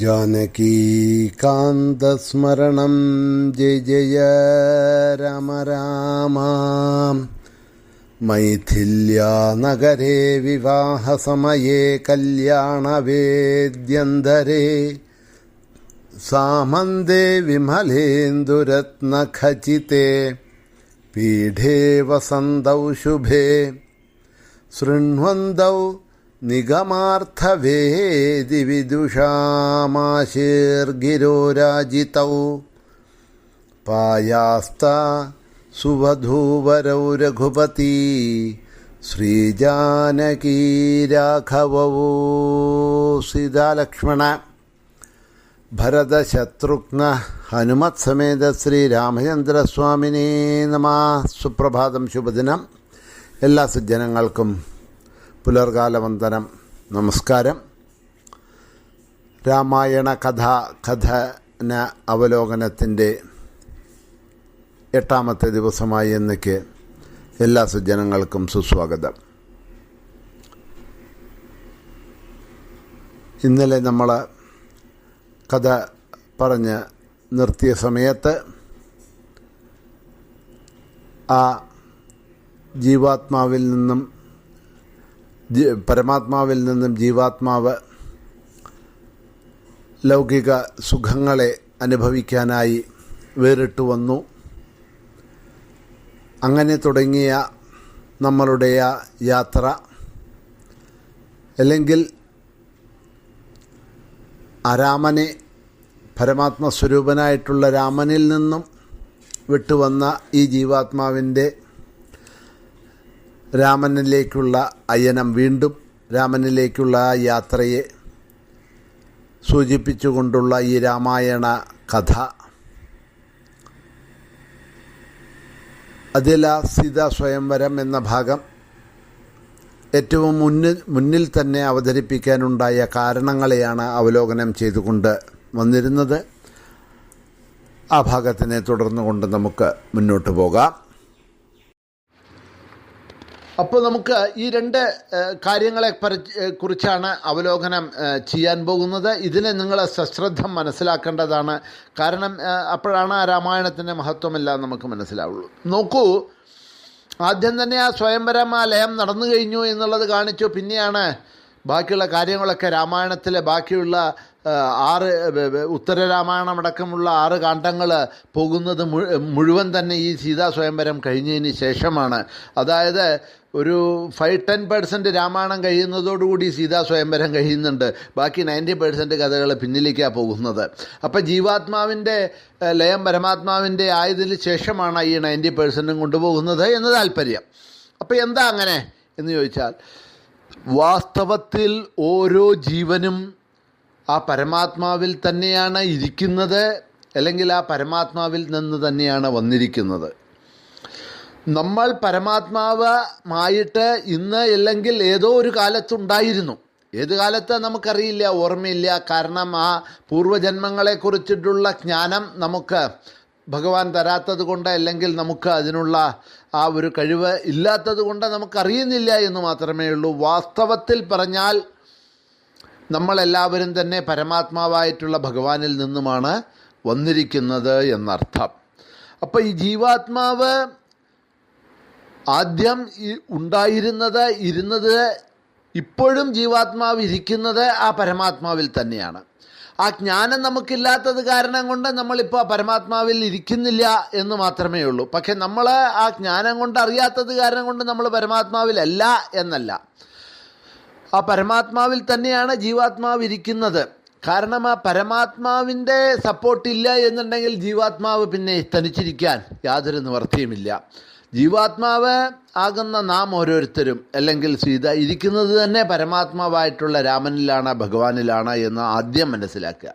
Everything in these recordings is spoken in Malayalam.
जानकीकान्तस्मरणं जय जय राम राम मैथिल्यानगरे विवाहसमये कल्याणवेद्यन्धरे सामन्दे विमलेन्दुरत्नखचिते पीठे वसन्तौ शुभे शृण्वन्तौ നിഗമാർത്ഥവേദി വിദുഷാമാശീർഗിരോരാജിതൗ. പായാസ്ത സുവധൂവരൗ രഘുപതി. ശ്രീജാനകീരാഘവോ സീതാലക്ഷ്മണ. ഭരതശത്രുഘ്ന ഹനുമത് സമേത ശ്രീരാമചന്ദ്രസ്വാമിനെ നമ. സുപ്രഭാതം ശുഭദിനം. എല്ലാ സജ്ജനങ്ങൾക്കും പുലർകാലവന്ദനം. നമസ്കാരം. രാമായണ കഥ കഥന അവലോകനത്തിന്റെ എട്ടാമത്തെ ദിവസമായി എന്നൊക്കെ എല്ലാ സജ്ജനങ്ങൾക്കും സുസ്വാഗതം. ഇന്നലെ നമ്മൾ കഥ പറഞ്ഞ് നിർത്തിയ സമയത്ത് ആ ജീവാത്മാവിൽ നിന്നും പരമാത്മാവിൽ നിന്നും ജീവാത്മാവ് ലൗകിക സുഖങ്ങളെ അനുഭവിക്കാനായി വേറിട്ട് വന്നു. അങ്ങനെ തുടങ്ങിയ നമ്മളുടെ യാത്ര. അല്ലെങ്കിൽ ആ രാമനെ പരമാത്മസ്വരൂപനായിട്ടുള്ള രാമനിൽ നിന്നും വിട്ടുവന്ന ഈ ജീവാത്മാവിന്റെ രാമനിലേക്കുള്ള അയനം വീണ്ടും രാമനിലേക്കുള്ള യാത്രയെ സൂചിപ്പിച്ചുകൊണ്ടുള്ള ഈ രാമായണ കഥ. അതിൽ ആ സീതാ സ്വയംവരം എന്ന ഭാഗം ഏറ്റവും മുന്നിൽ മുന്നിൽ തന്നെ അവതരിപ്പിക്കാനുണ്ടായ കാരണങ്ങളെയാണ് അവലോകനം ചെയ്തുകൊണ്ട് വന്നിരുന്നത്. ആ ഭാഗത്തിനെ തുടർന്നുകൊണ്ട് നമുക്ക് മുന്നോട്ട് പോകാം. അപ്പോൾ നമുക്ക് ഈ രണ്ട് കാര്യങ്ങളെ കുറിച്ചാണ് അവലോകനം ചെയ്യാൻ പോകുന്നത്. ഇതിനെ നിങ്ങൾ സശ്രദ്ധം മനസ്സിലാക്കേണ്ടതാണ്. കാരണം അപ്പോഴാണ് ആ രാമായണത്തിന്റെ മഹത്വമെല്ലാം നമുക്ക് മനസ്സിലാവുള്ളൂ. നോക്കൂ ആദ്യം തന്നെ ആ സ്വയംവരം ആ ലയം നടന്നു കഴിഞ്ഞു എന്നുള്ളത് കാണിച്ചു. പിന്നെയാണ് ബാക്കിയുള്ള കാര്യങ്ങളൊക്കെ രാമായണത്തിലെ ബാക്കിയുള്ള ആറ് ഉത്തര രാമായണമടക്കമുള്ള ആറ് കാണ്ഡങ്ങൾ പോകുന്നത് മുഴുവൻ തന്നെ ഈ സീതാ സ്വയംവരം കഴിഞ്ഞതിന് ശേഷമാണ്. അതായത് ഒരു ഫൈവ് ടെൻ പെർസെന്റ് രാമായണം കഴിയുന്നതോടുകൂടി സീതാ സ്വയംവരം കഴിയുന്നുണ്ട്. ബാക്കി നയന്റി പെർസെന്റ് കഥകൾ പിന്നിലേക്കാണ് പോകുന്നത്. അപ്പോൾ ജീവാത്മാവിന്റെ ലയം പരമാത്മാവിന്റെ ആയതിന് ശേഷമാണ് ഈ നയന്റി പെർസെന്റും കൊണ്ടുപോകുന്നത് എന്ന് താല്പര്യം. അപ്പോൾ എന്താ അങ്ങനെ? എന്ന് ചോദിച്ചാൽ വാസ്തവത്തിൽ ഓരോ ജീവനും ആ പരമാത്മാവിൽ തന്നെയാണ് ഇരിക്കുന്നത് അല്ലെങ്കിൽ ആ പരമാത്മാവിൽ നിന്ന് തന്നെയാണ് വന്നിരിക്കുന്നത്. നമ്മൾ പരമാത്മാവുമായിട്ട് ഇന്ന് അല്ലെങ്കിൽ ഏതോ ഒരു കാലത്തുണ്ടായിരുന്നു. ഏത് കാലത്ത് നമുക്കറിയില്ല ഓർമ്മയില്ല. കാരണം ആ പൂർവജന്മങ്ങളെക്കുറിച്ചിട്ടുള്ള ജ്ഞാനം നമുക്ക് ഭഗവാൻ തരാത്തത് കൊണ്ട് അല്ലെങ്കിൽ നമുക്ക് അതിനുള്ള ആ ഒരു കഴിവ് ഇല്ലാത്തത് കൊണ്ട് നമുക്കറിയുന്നില്ല എന്ന് മാത്രമേ ഉള്ളൂ. വാസ്തവത്തിൽ പറഞ്ഞാൽ നമ്മളെല്ലാവരും തന്നെ പരമാത്മാവായിട്ടുള്ള ഭഗവാനിൽ നിന്നുമാണ് വന്നിരിക്കുന്നത് എന്നർത്ഥം. അപ്പോൾ ഈ ജീവാത്മാവ് ആദ്യം ഉണ്ടായിരുന്നത് ഇരുന്നത് ഇപ്പോഴും ജീവാത്മാവ് ഇരിക്കുന്നത് ആ പരമാത്മാവിൽ തന്നെയാണ്. ആ ജ്ഞാനം നമുക്കില്ലാത്തത് കാരണം കൊണ്ട് നമ്മളിപ്പോൾ പരമാത്മാവിൽ ഇരിക്കുന്നില്ല എന്ന് മാത്രമേ ഉള്ളൂ. പക്ഷെ നമ്മൾ ആ ജ്ഞാനം കൊണ്ട് അറിയാത്തത് കാരണം കൊണ്ട് നമ്മൾ പരമാത്മാവിലല്ല എന്നല്ല. ആ പരമാത്മാവിൽ തന്നെയാണ് ജീവാത്മാവ് ഇരിക്കുന്നത്. കാരണം ആ പരമാത്മാവിന്റെ സപ്പോർട്ടില്ല എന്നുണ്ടെങ്കിൽ ജീവാത്മാവ് പിന്നെ തനിച്ചിരിക്കാൻ യാതൊരു നിവർത്തിയുമില്ല. ജീവാത്മാവ് ആകുന്ന നാം ഓരോരുത്തരും അല്ലെങ്കിൽ സീത ഇരിക്കുന്നത് തന്നെ പരമാത്മാവായിട്ടുള്ള രാമനിലാണ് ഭഗവാനിലാണ് എന്ന് ആദ്യം മനസ്സിലാക്കുക.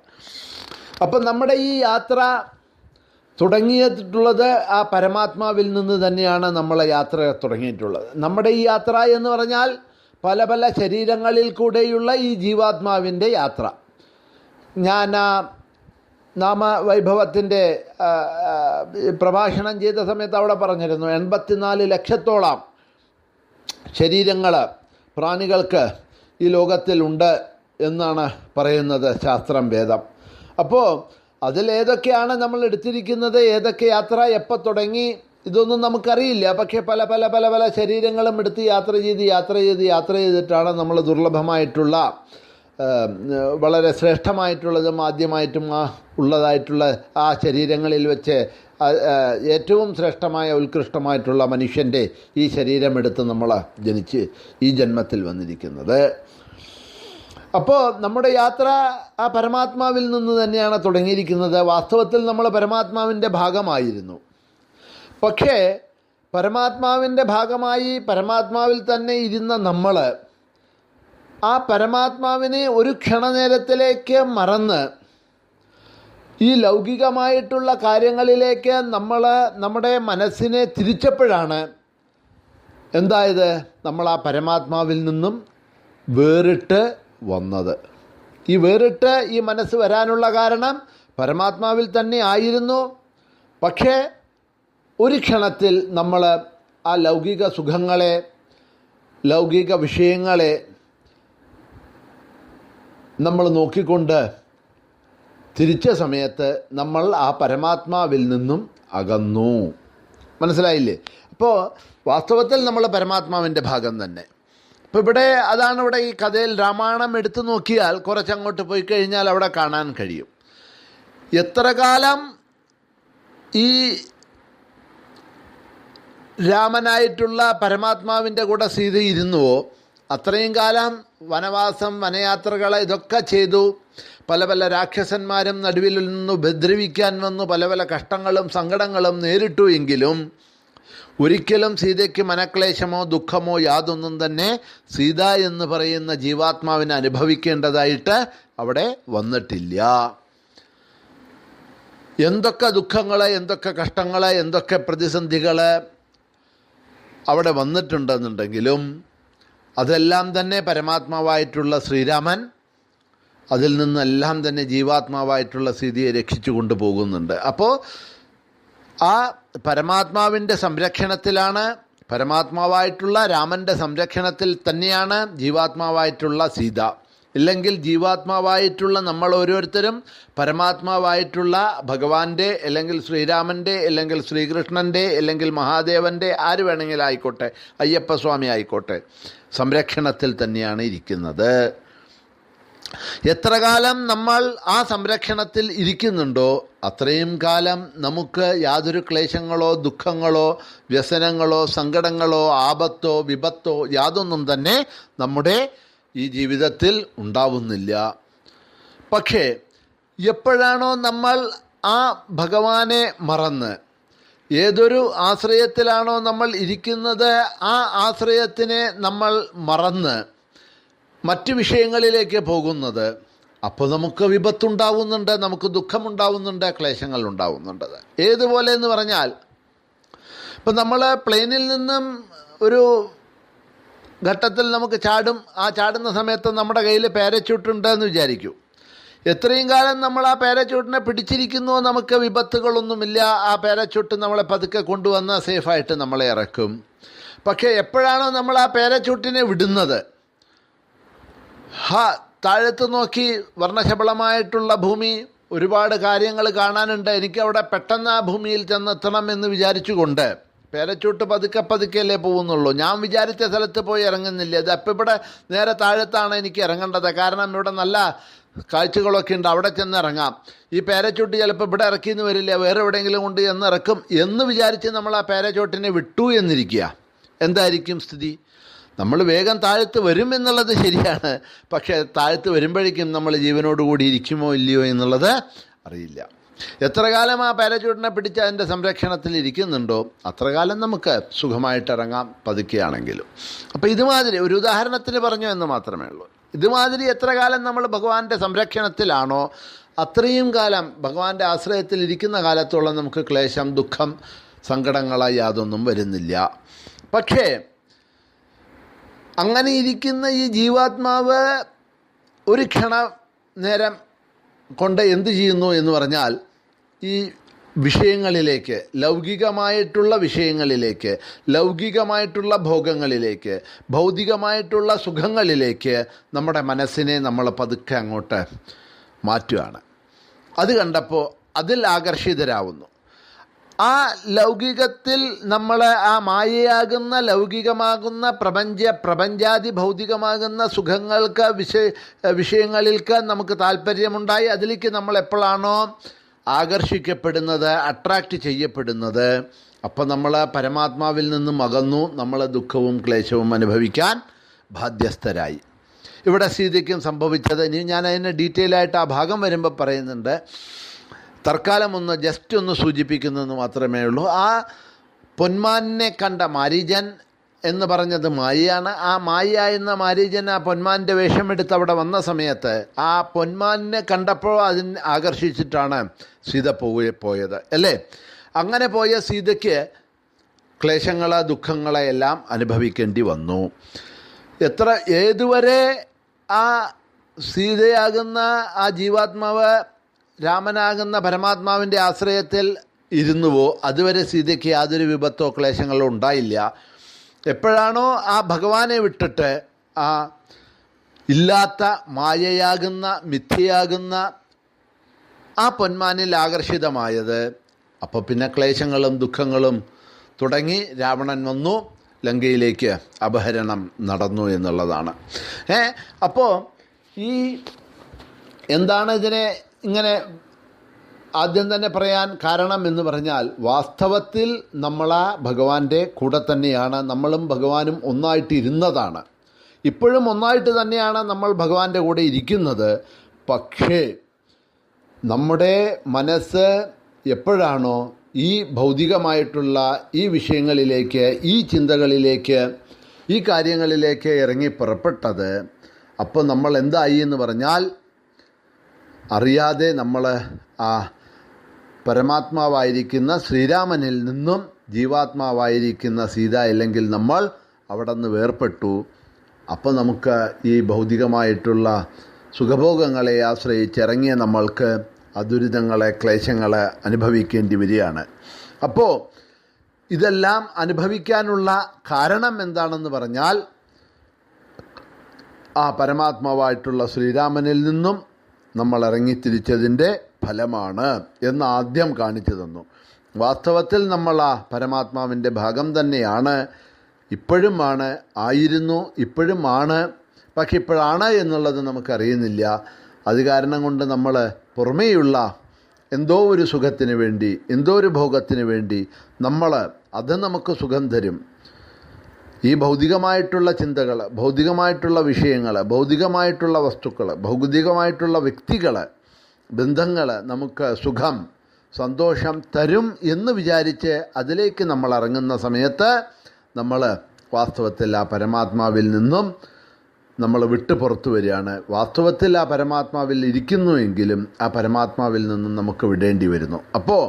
അപ്പം നമ്മുടെ ഈ യാത്ര തുടങ്ങിയിട്ടുള്ളത് ആ പരമാത്മാവിൽ നിന്ന് തന്നെയാണ് നമ്മളെ യാത്ര തുടങ്ങിയിട്ടുള്ളത്. നമ്മുടെ ഈ യാത്ര എന്ന് പറഞ്ഞാൽ പല പല ശരീരങ്ങളിൽ കൂടെയുള്ള ഈ ജീവാത്മാവിന്റെ യാത്ര. ഞാൻ നാമവൈഭവത്തിന്റെ പ്രഭാഷണം ചെയ്ത സമയത്ത് അവിടെ പറഞ്ഞിരുന്നു എൺപത്തിനാല് ലക്ഷത്തോളം ശരീരങ്ങൾ പ്രാണികൾക്ക് ഈ ലോകത്തിലുണ്ട് എന്നാണ് പറയുന്നത് ശാസ്ത്രം വേദം. അപ്പോൾ അതിലേതൊക്കെയാണ് നമ്മൾ എടുത്തിരിക്കുന്നത് ഏതൊക്കെ യാത്ര എപ്പോൾ തുടങ്ങി ഇതൊന്നും നമുക്കറിയില്ല. പക്ഷേ പല പല പല പല ശരീരങ്ങളും എടുത്ത് യാത്ര ചെയ്ത് യാത്ര ചെയ്ത് യാത്ര ചെയ്തിട്ടാണ് നമ്മൾ ദുർലഭമായിട്ടുള്ള വളരെ ശ്രേഷ്ഠമായിട്ടുള്ളതും ആദ്യമായിട്ടും ആ ഉള്ളതായിട്ടുള്ള ആ ശരീരങ്ങളിൽ വെച്ച് ഏറ്റവും ശ്രേഷ്ഠമായ ഉത്കൃഷ്ടമായിട്ടുള്ള മനുഷ്യന്റെ ഈ ശരീരമെടുത്ത് നമ്മൾ ജനിച്ച് ഈ ജന്മത്തിൽ വന്നിരിക്കുന്നത്. അപ്പോൾ നമ്മുടെ യാത്ര ആ പരമാത്മാവിൽ നിന്ന് തന്നെയാണ് തുടങ്ങിയിരിക്കുന്നത്. വാസ്തവത്തിൽ നമ്മൾ പരമാത്മാവിന്റെ ഭാഗമായിരുന്നു. പക്ഷേ പരമാത്മാവിന്റെ ഭാഗമായി പരമാത്മാവിൽ തന്നെ ഇരുന്ന നമ്മൾ ആ പരമാത്മാവിനെ ഒരു ക്ഷണനേരത്തിലേക്ക് മറന്ന് ഈ ലൗകികമായിട്ടുള്ള കാര്യങ്ങളിലേക്ക് നമ്മൾ നമ്മുടെ മനസ്സിനെ തിരിച്ചപ്പോഴാണ് എന്തായത്? നമ്മൾ ആ പരമാത്മാവിൽ നിന്നും വേറിട്ട് വന്നത്. ഈ വേറിട്ട് ഈ മനസ്സ് വരാനുള്ള കാരണം പരമാത്മാവിൽ തന്നെ ആയിരുന്നു. പക്ഷേ ഒരു ക്ഷണത്തിൽ നമ്മൾ ആ ലൗകിക സുഖങ്ങളെ ലൗകിക വിഷയങ്ങളെ നമ്മൾ നോക്കിക്കൊണ്ട് തിരിച്ച സമയത്ത് നമ്മൾ ആ പരമാത്മാവിൽ നിന്നും അകന്നു. മനസ്സിലായില്ലേ? അപ്പോൾ വാസ്തവത്തിൽ നമ്മൾ പരമാത്മാവിന്റെ ഭാഗം തന്നെ. അപ്പോൾ ഇവിടെ അതാണ് ഇവിടെ ഈ കഥയിൽ രാമായണം എടുത്തു നോക്കിയാൽ കുറച്ചങ്ങോട്ട് പോയി കഴിഞ്ഞാൽ അവിടെ കാണാൻ കഴിയും. എത്ര കാലം ഈ രാമനായിട്ടുള്ള പരമാത്മാവിന്റെ കൂടെ സീത ഇരുന്നുവോ? അത്രയും കാലം വനവാസം വനയാത്രകൾ ഇതൊക്കെ ചെയ്തു. പല പല രാക്ഷസന്മാരും നടുവിൽ നിന്ന് ഉപദ്രവിക്കാൻ വന്നു. പല പല കഷ്ടങ്ങളും സങ്കടങ്ങളും നേരിട്ടു എങ്കിലും ഒരിക്കലും സീതയ്ക്ക് മനക്ലേശമോ ദുഃഖമോ യാതൊന്നും തന്നെ സീത എന്ന് പറയുന്ന ജീവാത്മാവിനെ അനുഭവിക്കേണ്ടതായിട്ട് അവിടെ വന്നിട്ടില്ല. എന്തൊക്കെ ദുഃഖങ്ങൾ എന്തൊക്കെ കഷ്ടങ്ങൾ എന്തൊക്കെ പ്രതിസന്ധികൾ അവിടെ വന്നിട്ടുണ്ടെന്നുണ്ടെങ്കിലും അതെല്ലാം തന്നെ പരമാത്മാവായിട്ടുള്ള ശ്രീരാമൻ അതിൽ നിന്നെല്ലാം തന്നെ ജീവാത്മാവായിട്ടുള്ള സ്ഥിതിയെ രക്ഷിച്ചു കൊണ്ടുപോകുന്നുണ്ട്. അപ്പോൾ ആ പരമാത്മാവിന്റെ സംരക്ഷണത്തിലാണ് പരമാത്മാവായിട്ടുള്ള രാമന്റെ സംരക്ഷണത്തിൽ തന്നെയാണ് ജീവാത്മാവായിട്ടുള്ള സീത. ഇല്ലെങ്കിൽ ജീവാത്മാവായിട്ടുള്ള നമ്മൾ ഓരോരുത്തരും പരമാത്മാവായിട്ടുള്ള ഭഗവാന്റെ അല്ലെങ്കിൽ ശ്രീരാമന്റെ അല്ലെങ്കിൽ ശ്രീകൃഷ്ണന്റെ അല്ലെങ്കിൽ മഹാദേവന്റെ ആര് വേണമെങ്കിലും ആയിക്കോട്ടെ അയ്യപ്പസ്വാമി ആയിക്കോട്ടെ സംരക്ഷണത്തിൽ തന്നെയാണ് ഇരിക്കുന്നത്. എത്ര കാലം നമ്മൾ ആ സംരക്ഷണത്തിൽ ഇരിക്കുന്നുണ്ടോ അത്രയും കാലം നമുക്ക് യാതൊരു ക്ലേശങ്ങളോ ദുഃഖങ്ങളോ വ്യസനങ്ങളോ സങ്കടങ്ങളോ ആപത്തോ വിപത്തോ യാതൊന്നും തന്നെ നമ്മുടെ ഈ ജീവിതത്തിൽ ഉണ്ടാവുന്നില്ല. പക്ഷേ എപ്പോഴാണോ നമ്മൾ ആ ഭഗവാനെ മറന്ന് ഏതൊരു ആശ്രയത്തിലാണോ നമ്മൾ ഇരിക്കുന്നത് ആ ആശ്രയത്തിനെ നമ്മൾ മറന്ന് മറ്റ് വിഷയങ്ങളിലേക്ക് പോകുന്നത് അപ്പോൾ നമുക്ക് വിപത്തുണ്ടാവുന്നുണ്ട് നമുക്ക് ദുഃഖമുണ്ടാവുന്നുണ്ട് ക്ലേശങ്ങൾ ഉണ്ടാവുന്നുണ്ട് ഏതുപോലെ എന്ന് പറഞ്ഞാൽ ഇപ്പം നമ്മൾ പ്ലെയിനിൽ നിന്നും ഒരു ഘട്ടത്തിൽ നമുക്ക് ചാടും ആ ചാടുന്ന സമയത്ത് നമ്മുടെ കയ്യിൽ പാരച്യൂട്ടുണ്ട് എന്ന് വിചാരിക്കൂ. എത്രയും കാലം നമ്മൾ ആ പാരച്യൂട്ടിനെ പിടിച്ചിരിക്കുന്നു നമുക്ക് വിപത്തുകളൊന്നുമില്ല. ആ പാരച്യൂട്ട് നമ്മളെ പതുക്കെ കൊണ്ടുവന്ന് സേഫായിട്ട് നമ്മളെ ഇറക്കും. പക്ഷേ എപ്പോഴാണോ നമ്മൾ ആ പാരച്യൂട്ടിനെ വിടുന്നത്? ഹാ താഴത്ത് നോക്കി വർണശബളമായിട്ടുള്ള ഭൂമി ഒരുപാട് കാര്യങ്ങൾ കാണാനുണ്ട്. എനിക്കവിടെ പെട്ടെന്ന് ആ ഭൂമിയിൽ ചെന്നെത്തണം എന്ന് വിചാരിച്ചുകൊണ്ട് പേരച്ചൂട്ട് പതുക്കെ പതുക്കെയല്ലേ പോകുന്നുള്ളൂ. ഞാൻ വിചാരിച്ച സ്ഥലത്ത് പോയി ഇറങ്ങുന്നില്ല. ഇത് അപ്പം ഇവിടെ നേരെ താഴത്താണ് എനിക്ക് ഇറങ്ങേണ്ടത്. കാരണം ഇവിടെ നല്ല കാഴ്ചകളൊക്കെ ഉണ്ട്. അവിടെ ചെന്ന് ഇറങ്ങാം. ഈ പേരച്ചൂട്ട് ചിലപ്പോൾ ഇവിടെ ഇറക്കിയെന്ന് വരില്ല. വേറെ എവിടെയെങ്കിലും കൊണ്ട് ചെന്ന് ഇറക്കും എന്ന് വിചാരിച്ച് നമ്മൾ ആ പേരച്ചോട്ടിനെ വിട്ടു എന്നിരിക്കുക. എന്തായിരിക്കും സ്ഥിതി? നമ്മൾ വേഗം താഴ്ത്ത് വരും എന്നുള്ളത് ശരിയാണ്. പക്ഷേ താഴ്ത്ത് വരുമ്പോഴേക്കും നമ്മൾ ജീവനോട് കൂടി ഇരിക്കുമോ ഇല്ലയോ എന്നുള്ളത് അറിയില്ല. എത്ര കാലം ആ പാരച്യൂട്ടിനെ പിടിച്ച് അതിന്റെ സംരക്ഷണത്തിൽ ഇരിക്കുന്നുണ്ടോ? അത്ര കാലം നമുക്ക് സുഖമായിട്ട് ഇറങ്ങാം പതുക്കെയാണെങ്കിലും. അപ്പോൾ ഇതുമാതിരി ഒരു ഉദാഹരണത്തിന് പറഞ്ഞു എന്ന് മാത്രമേ ഉള്ളൂ. ഇതുമാതിരി എത്ര കാലം നമ്മൾ ഭഗവാന്റെ സംരക്ഷണത്തിലാണോ അത്രയും കാലം ഭഗവാന്റെ ആശ്രയത്തിൽ ഇരിക്കുന്ന കാലത്തോളം നമുക്ക് ക്ലേശം ദുഃഖം സങ്കടങ്ങളായി യാതൊന്നും വരുന്നില്ല. പക്ഷേ അങ്ങനെ ഇരിക്കുന്ന ഈ ജീവാത്മാവ് ഒരു ക്ഷണ നേരം കൊണ്ട് എന്ത് ചെയ്യുന്നു എന്ന് പറഞ്ഞാൽ ഈ വിഷയങ്ങളിലേക്ക് ലൗകികമായിട്ടുള്ള വിഷയങ്ങളിലേക്ക് ലൗകികമായിട്ടുള്ള ഭോഗങ്ങളിലേക്ക് ഭൗതികമായിട്ടുള്ള സുഖങ്ങളിലേക്ക് നമ്മുടെ മനസ്സിനെ നമ്മൾ പതുക്കെ അങ്ങോട്ട് മാറ്റുകയാണ്. അത് കണ്ടപ്പോൾ അതിൽ ആകർഷിതരാവുന്നു. ആ ലൗകികത്തിൽ നമ്മൾ ആ മായയാകുന്ന ലൗകികമാകുന്ന പ്രപഞ്ച പ്രപഞ്ചാതി ഭൗതികമാകുന്ന സുഖങ്ങൾക്ക് വിഷയ വിഷയങ്ങളിൽക്ക് നമുക്ക് താല്പര്യമുണ്ടായി. അതിലേക്ക് നമ്മൾ എപ്പോഴാണോ ആകർഷിക്കപ്പെടുന്നത് അട്രാക്റ്റ് ചെയ്യപ്പെടുന്നത്. അപ്പോൾ നമ്മൾ പരമാത്മാവിൽ നിന്നും അകന്നു നമ്മൾ ദുഃഖവും ക്ലേശവും അനുഭവിക്കാൻ ബാധ്യസ്ഥരായി. ഇവിടെ സീതയ്ക്കും സംഭവിച്ചത് ഇനി ഞാൻ അതിന് ഡീറ്റെയിൽ ആയിട്ട് ആ ഭാഗം വരുമ്പോൾ പറയുന്നുണ്ട്. തൽക്കാലം ഒന്ന് ജസ്റ്റ് ഒന്ന് സൂചിപ്പിക്കുന്നതെന്ന് മാത്രമേ ഉള്ളൂ. ആ പൊന്മാനെ കണ്ട മാരീജൻ എന്ന് പറഞ്ഞത് മായിയാണ്. ആ മായ എന്ന മാരീജൻ ആ പൊന്മാന്റെ വേഷമെടുത്ത് അവിടെ വന്ന സമയത്ത് ആ പൊന്മാനെ കണ്ടപ്പോൾ അതിന് ആകർഷിച്ചിട്ടാണ് സീത പോയി പോയത് അല്ലേ? അങ്ങനെ പോയ സീതയ്ക്ക് ക്ലേശങ്ങളെ ദുഃഖങ്ങളെ എല്ലാം അനുഭവിക്കേണ്ടി വന്നു. എത്ര ഏതുവരെ ആ സീതയാകുന്ന ആ ജീവാത്മാവ് രാമനാകുന്ന പരമാത്മാവിന്റെ ആശ്രയത്തിൽ ഇരുന്നുവോ അതുവരെ സീതയ്ക്ക് യാതൊരു വിപത്തോ ക്ലേശങ്ങളോ ഉണ്ടായില്ല. എപ്പോഴാണോ ആ ഭഗവാനെ വിട്ടിട്ട് ആ ഇല്ലാത്ത മായയാകുന്ന മിഥ്യയാകുന്ന ആ പൊന്മാനിൽ ആകർഷിതമായത്. അപ്പോൾ പിന്നെ ക്ലേശങ്ങളും ദുഃഖങ്ങളും തുടങ്ങി രാവണൻ വന്നു ലങ്കയിലേക്ക് അപഹരണം നടന്നു എന്നുള്ളതാണ്. ഏ അപ്പോൾ ഈ എന്താണ് ഇതിനെ ഇങ്ങനെ ആദ്യം തന്നെ പറയാൻ കാരണം എന്ന് പറഞ്ഞാൽ വാസ്തവത്തിൽ നമ്മൾ ആ ഭഗവാന്റെ കൂടെ തന്നെയാണ് നമ്മളും ഭഗവാനും ഒന്നായിട്ട് ഇരുന്നതാണ് ഇപ്പോഴും ഒന്നായിട്ട് തന്നെയാണ് നമ്മൾ ഭഗവാന്റെ കൂടെ ഇരിക്കുന്നത്. പക്ഷേ നമ്മുടെ മനസ്സ് എപ്പോഴാണോ ഈ ഭൗതികമായിട്ടുള്ള ഈ വിഷയങ്ങളിലേക്ക് ഈ ചിന്തകളിലേക്ക് ഈ കാര്യങ്ങളിലേക്ക് ഇറങ്ങി പുറപ്പെട്ടത് അപ്പോൾ നമ്മൾ എന്തായി എന്ന് പറഞ്ഞാൽ അറിയാതെ നമ്മൾ ആ പരമാത്മാവായിരിക്കുന്ന ശ്രീരാമനിൽ നിന്നും ജീവാത്മാവായിരിക്കുന്ന സീത ഇല്ലെങ്കിൽ നമ്മൾ അവിടെ നിന്ന് വേർപെട്ടു അപ്പോൾ നമുക്ക് ഈ ഭൗതികമായിട്ടുള്ള സുഖഭോഗങ്ങളെ ആശ്രയിച്ചിറങ്ങിയ നമ്മൾക്ക് അദുരിതങ്ങളെ ക്ലേശങ്ങളെ അനുഭവിക്കേണ്ടി വരികയാണ്. അപ്പോൾ ഇതെല്ലാം അനുഭവിക്കാനുള്ള കാരണം എന്താണെന്ന് പറഞ്ഞാൽ ആ പരമാത്മാവായിട്ടുള്ള ശ്രീരാമനിൽ നിന്നും നമ്മൾ ഇറങ്ങിത്തിരിച്ചതിന്റെ ഫലമാണ് എന്ന് ആദ്യം കാണിച്ചു തന്നു. വാസ്തവത്തിൽ നമ്മൾ ആ പരമാത്മാവിന്റെ ഭാഗം തന്നെയാണ്. ഇപ്പോഴുമാണ് ആയിരുന്നു ഇപ്പോഴുമാണ് പക്ഷെ ഇപ്പോഴാണ് എന്നുള്ളത് നമുക്കറിയുന്നില്ല. അത് കാരണം കൊണ്ട് നമ്മൾ പുറമേയുള്ള എന്തോ ഒരു സുഖത്തിന് വേണ്ടി എന്തോ ഒരു ഭോഗത്തിന് വേണ്ടി നമ്മൾ അത് നമുക്ക് സുഖം തരും. ഈ ഭൗതികമായിട്ടുള്ള ചിന്തകൾ ഭൗതികമായിട്ടുള്ള വിഷയങ്ങൾ ഭൗതികമായിട്ടുള്ള വസ്തുക്കൾ ഭൗതികമായിട്ടുള്ള വ്യക്തികൾ ബന്ധങ്ങൾ നമുക്ക് സുഖം സന്തോഷം തരും എന്ന് വിചാരിച്ച് അതിലേക്ക് നമ്മൾ ഇറങ്ങുന്ന സമയത്ത് നമ്മൾ വാസ്തവത്തിൽ ആ പരമാത്മാവിൽ നിന്നും നമ്മൾ വിട്ടു പുറത്തു വരികയാണ്. വാസ്തവത്തിൽ ആ പരമാത്മാവിൽ ഇരിക്കുന്നുവെങ്കിലും ആ പരമാത്മാവിൽ നിന്നും നമുക്ക് വിടേണ്ടി വരുന്നു. അപ്പോൾ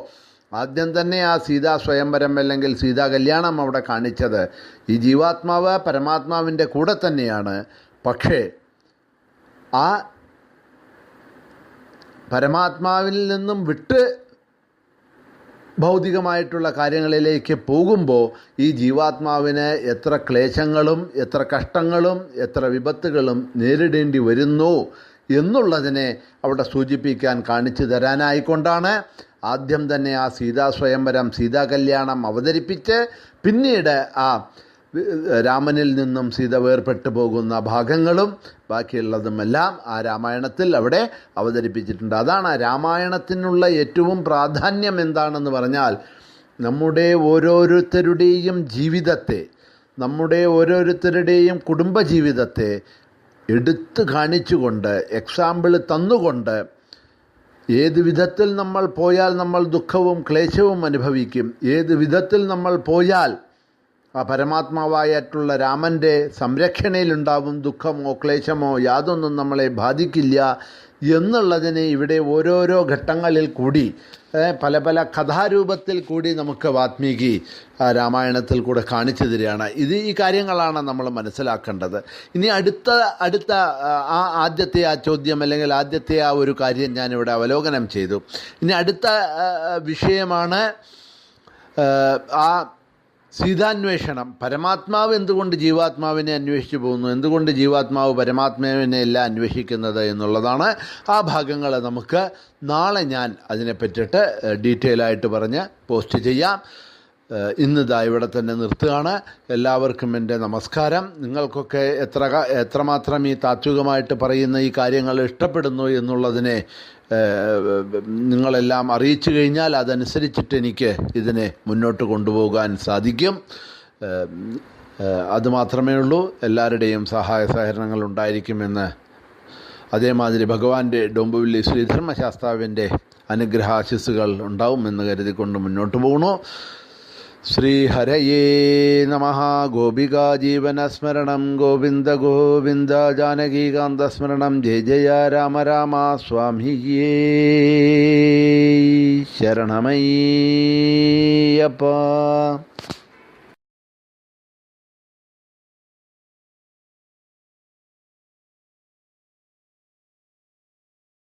ആദ്യം തന്നെ ആ സീതാ സ്വയംവരം അല്ലെങ്കിൽ സീതാ കല്യാണം അവിടെ കാണിച്ചത് ഈ ജീവാത്മാവ് പരമാത്മാവിന്റെ കൂടെ തന്നെയാണ്. പക്ഷേ ആ പരമാത്മാവിൽ നിന്നും വിട്ട് ഭൗതികമായിട്ടുള്ള കാര്യങ്ങളിലേക്ക് പോകുമ്പോൾ ഈ ജീവാത്മാവിന് എത്ര ക്ലേശങ്ങളും എത്ര കഷ്ടങ്ങളും എത്ര വിപത്തുകളും നേരിടേണ്ടി വരുന്നു എന്നുള്ളതിനെ അവിടെ സൂചിപ്പിക്കാൻ കാണിച്ചു തരാനായിക്കൊണ്ടാണ് ആദ്യം തന്നെ ആ സീതാ സ്വയംവരം കല്യാണം അവതരിപ്പിച്ച് പിന്നീട് ആ രാമനിൽ നിന്നും സീത വേർപെട്ടു പോകുന്ന ഭാഗങ്ങളും ബാക്കിയുള്ളതുമെല്ലാം ആ രാമായണത്തിൽ അവിടെ അവതരിപ്പിച്ചിട്ടുണ്ട്. അതാണ് രാമായണത്തിനുള്ള ഏറ്റവും പ്രാധാന്യം എന്താണെന്ന് പറഞ്ഞാൽ നമ്മുടെ ഓരോരുത്തരുടെയും ജീവിതത്തെ നമ്മുടെ ഓരോരുത്തരുടെയും കുടുംബജീവിതത്തെ എടുത്തു കാണിച്ചുകൊണ്ട് എക്സാമ്പിൾ തന്നുകൊണ്ട് ഏത് വിധത്തിൽ നമ്മൾ പോയാൽ നമ്മൾ ദുഃഖവും ക്ലേശവും അനുഭവിക്കും ഏത് വിധത്തിൽ നമ്മൾ പോയാൽ ആ പരമാത്മാവായിട്ടുള്ള രാമന്റെ സംരക്ഷണയിലുണ്ടാവും ദുഃഖമോ ക്ലേശമോ യാതൊന്നും നമ്മളെ ബാധിക്കില്ല എന്നുള്ളതിനെ ഇവിടെ ഓരോരോ ഘട്ടങ്ങളിൽ കൂടി പല പല കഥാരൂപത്തിൽ കൂടി നമുക്ക് വാത്മീകി രാമായണത്തിൽ കൂടെ കാണിച്ചു തരികയാണ്. ഇത് ഈ കാര്യങ്ങളാണ് നമ്മൾ മനസ്സിലാക്കേണ്ടത്. ഇനി അടുത്ത അടുത്ത ആ, ആദ്യത്തെ ആ ചോദ്യം അല്ലെങ്കിൽ ആദ്യത്തെ ആ ഒരു കാര്യം ഞാനിവിടെ അവലോകനം ചെയ്തു. ഇനി അടുത്ത വിഷയമാണ് ആ സീതാന്വേഷണം പരമാത്മാവ് എന്തുകൊണ്ട് ജീവാത്മാവിനെ അന്വേഷിച്ചു പോകുന്നു? എന്തുകൊണ്ട് ജീവാത്മാവ് പരമാത്മാവിനെ അല്ല അന്വേഷിക്കുന്നത് എന്നുള്ളതാണ് ആ ഭാഗങ്ങൾ നമുക്ക് നാളെ ഞാൻ അതിനെ പറ്റിയിട്ട് ഡീറ്റെയിൽ ആയിട്ട് പറഞ്ഞ് പോസ്റ്റ് ചെയ്യാം. ഇന്നിതാ ഇവിടെ തന്നെ നിർത്തുകയാണ്. എല്ലാവർക്കും എന്റെ നമസ്കാരം. നിങ്ങൾക്കൊക്കെ എത്ര എത്രമാത്രം ഈ താത്വികമായിട്ട് പറയുന്ന ഈ കാര്യങ്ങൾ ഇഷ്ടപ്പെടുന്നു എന്നുള്ളതിനെ നിങ്ങളെല്ലാം അറിയിച്ചു കഴിഞ്ഞാൽ അതനുസരിച്ചിട്ട് എനിക്ക് ഇതിനെ മുന്നോട്ട് കൊണ്ടുപോകാൻ സാധിക്കും. അതുമാത്രമേ ഉള്ളൂ. എല്ലാവരുടെയും സഹായ സഹകരണങ്ങൾ ഉണ്ടായിരിക്കുമെന്ന് അതേമാതിരി ഭഗവാന്റെ ഡോംബുവില്ലി ശ്രീധർമ്മശാസ്താവിന്റെ അനുഗ്രഹാശിസ്സുകൾ ഉണ്ടാവുമെന്ന് കരുതിക്കൊണ്ട് മുന്നോട്ട് പോകുന്നു ശ്രീഹരയേ നമ. ഗോപികാ ജീവനസ്മരണം. ഗോവിന്ദ ഗോവിന്ദ ജാനകീകാന്തസ്മരണം ജയ ജയ രാമ രാമ സ്വാമിയേ ശരണമയ്യപ്പ.